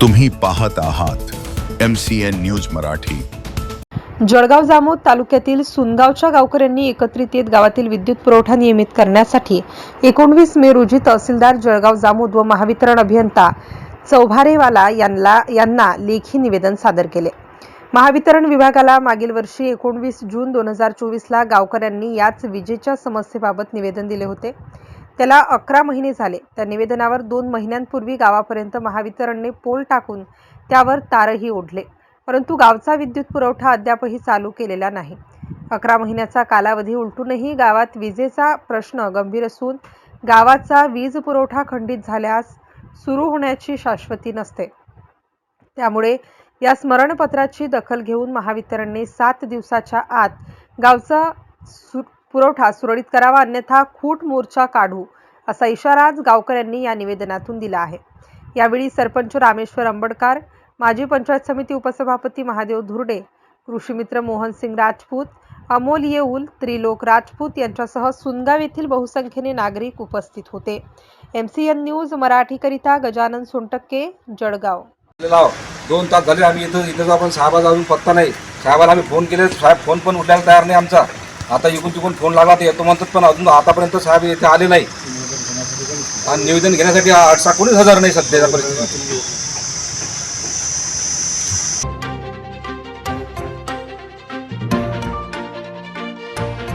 तुम्ही पाहत आहात M C N news Marathi. Jalgaon Jamod तालुक्यातील सुनगावच्या गावकऱ्यांनी एकत्रित येत गावातील विद्युत पुरवठा नियमित करण्यासाठी एकोणवीस मे रोजी तहसीलदार जळगाव जामोद व महावितरण अभियंता चौभारेवाला यांना यांना लेखी निवेदन सादर केले. महावितरण विभागाला मागील वर्षी एकोणवीस जून दोन हजार चोवीसला गावकऱ्यांनी याच विजेच्या समस्येबाबत निवेदन दिले होते. त्याला अकरा महिने झाले. त्या निवेदनावर दोन महिन्यांपूर्वी गावापर्यंत महावितरणने पोल टाकून त्यावर तारही ओढले. परंतु गावचा विद्युत पुरवठा अद्यापही चालू केलेला नाही. अकरा महिन्याचा कालावधी उलटूनही गावात विजेचा प्रश्न गंभीर असून गावाचा वीज पुरवठा खंडित झाल्यास सुरू होण्याची शाश्वती नसते. त्यामुळे या स्मरणपत्राची दखल घेऊन महावितरणने सात दिवसाच्या आत गावचा सु पुरवठा सुरळीत करावा अन्यथा खूट मोर्चा काढू असा इशारा आज गावकऱ्यांनी या निवेदनातून दिला आहे. यावेळी सरपंच रामेश्वर आंबडकर माजी पंचायत समिती उपसभापती महादेव धुर्डे कृषीमित्र मोहनसिंग राजपूत अमोल येऊल त्रिलोक राजपूत यांच्यासह सुनगाव येथील बहुसंख्येने नागरिक उपस्थित होते. एम सी एन न्यूज मराठीकरिता गजानन सोनटक्के जळगाव. दोन तास झाले आम्ही इथं इथं आपण साहेबाचा अजून पत्ता नाही. साहेबाला आम्ही फोन केले साहेब फोन पण उठायला तयार नाही आमचा. आता इकून तिकून फोन लागला तर येतो म्हणतात पण अजून आतापर्यंत साहेब येथे आले नाही. आणि निवेदन घेण्यासाठी अडसा कोणीच हजार नाही सध्याच्या परिस्थितीत.